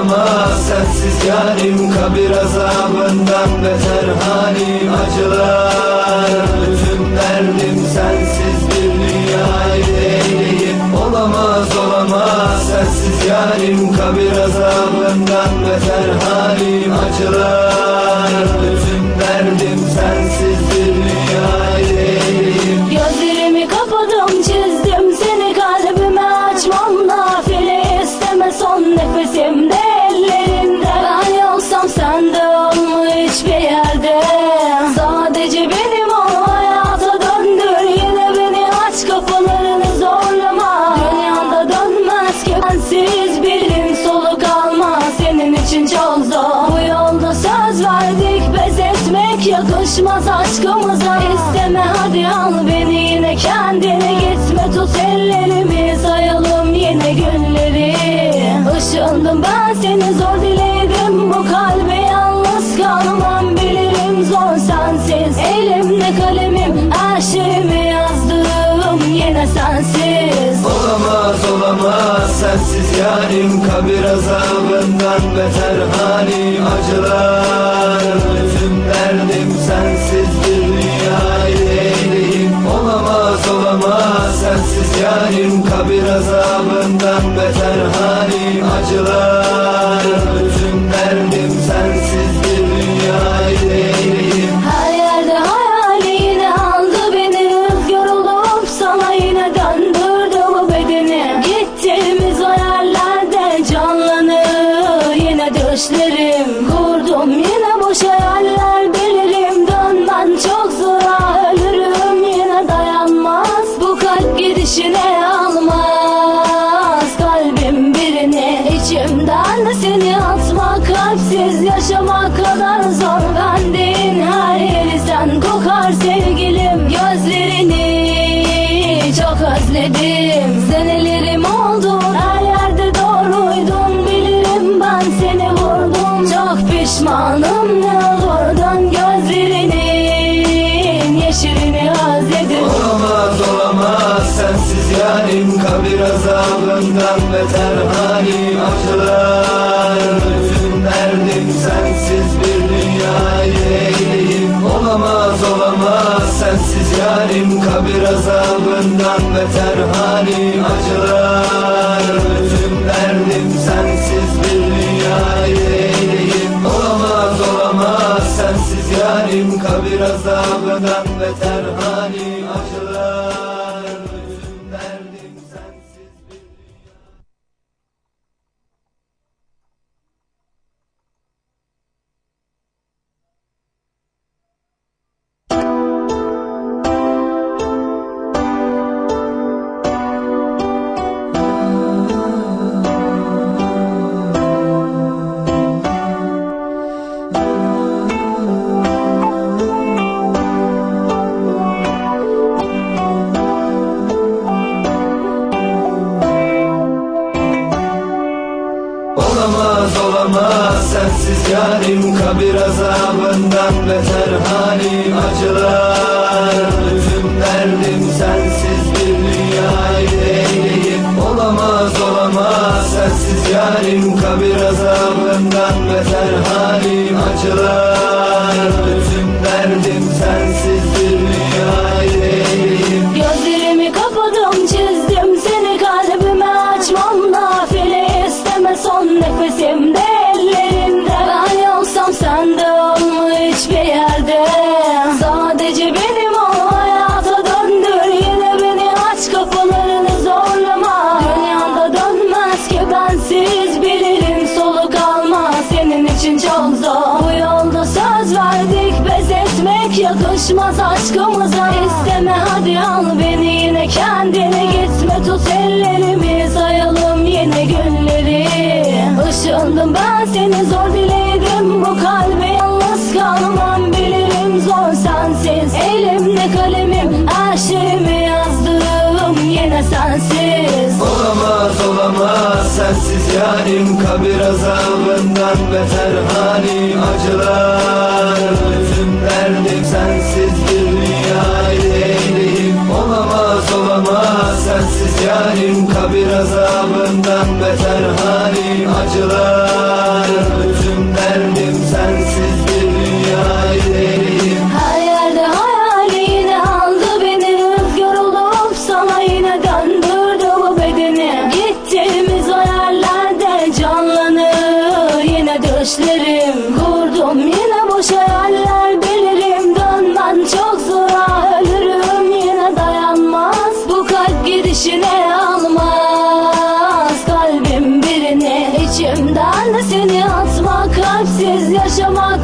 ama sensiz yarim Kabir azabından beter halim acılar. Bütün derdim sensiz bir dünyayı eyleyim Olamaz olamaz. Sensiz yarim Kabir azabından beter halim acılar. Yakışmaz aşkımıza isteme. Hadi al beni yine kendine gitme. Tut ellerimi sayalım yine günleri. Işındım ben seni zor diledim bu kalbe yalnız kalmam bilirim zor sensiz. Elimde kalemim her şeyimi yazdım yine sensiz. Olamaz olamaz sensiz yarim. Kabir azabından beter halim acılar azabından beter halim acılar. Bütün derdim Kalpsiz yaşamak kadar zor. Bendin her yeri kokar sevgilim. Gözlerini çok özledim. Senelerim oldu. Her yerde doğruydun. Bilirim ben seni vurdum. Çok pişmanım ne olur dön gözlerinin Yeşilini özledim. Olamaz olamaz. Sensiz yarim kabir azabından beter yarim kabir azabından beter halim acılar sensiz yarim kabir azabından beter halim acılar. Bütün derdim sensiz bir dünyayı eyleyip Olamaz olamaz. Sensiz yarim kabir azabından beter halim acılar yakışmaz aşkımıza isteme. Hadi al beni yine kendine. Gitme tut ellerimi. Sayalım yine günleri. Işındım ben seni. Zor diledim bu kalbe yalnız kalmam. Bilirim zor sensiz. Elimde kalemim her şeyimi yazdım yine sensiz. Olamaz olamaz. Sensiz yarim kabir azabından beter halim acılar yaşamak